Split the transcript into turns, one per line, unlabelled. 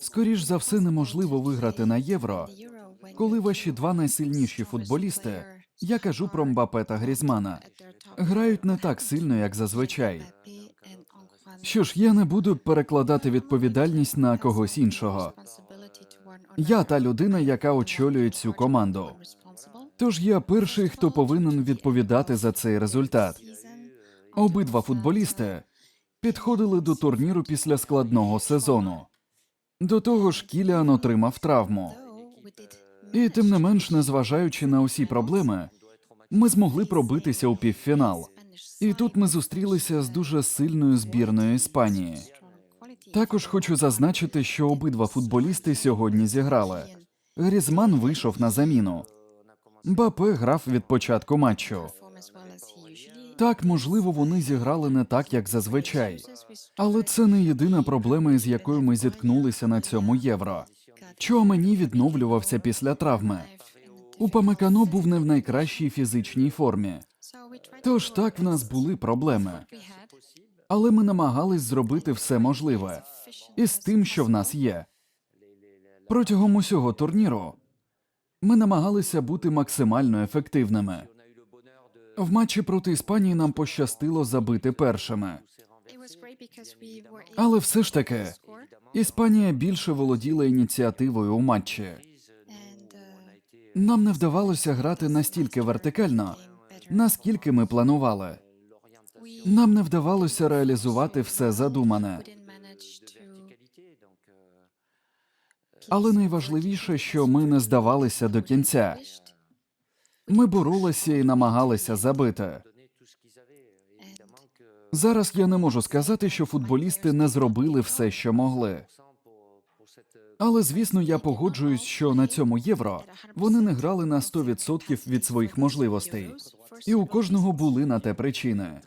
Скоріш за все, неможливо виграти на євро, коли ваші два найсильніші футболісти, я кажу про Мбапе та Грізмана, грають не так сильно, як зазвичай. Що ж, я не буду перекладати відповідальність на когось іншого. Я та людина, яка очолює цю команду. Тож я перший, хто повинен відповідати за цей результат. Обидва футболісти підходили до турніру після складного сезону. До того ж, Кіліан отримав травму. І тим не менш, незважаючи на усі проблеми, ми змогли пробитися у півфінал. І тут ми зустрілися з дуже сильною збірною Іспанії. Також хочу зазначити, що обидва футболісти сьогодні зіграли. Грізман вийшов на заміну. Бапе грав від початку матчу. Так, можливо, вони зіграли не так, як зазвичай. Але це не єдина проблема, з якою ми зіткнулися на цьому євро. Чуамені відновлювався після травми. Упамекано був не в найкращій фізичній формі. Тож так в нас були проблеми. Але ми намагались зробити все можливе із тим, що в нас є. Протягом усього турніру ми намагалися бути максимально ефективними. В матчі проти Іспанії нам пощастило забити першими. Але все ж таки, Іспанія більше володіла ініціативою у матчі. Нам не вдавалося грати настільки вертикально, наскільки ми планували. Нам не вдавалося реалізувати все задумане. Але найважливіше, що ми не здавалися до кінця. Ми боролися і намагалися забити. Зараз я не можу сказати, що футболісти не зробили все, що могли. Але звісно, я погоджуюсь, що на цьому євро вони не грали на 100% від своїх можливостей, і у кожного були на те причини.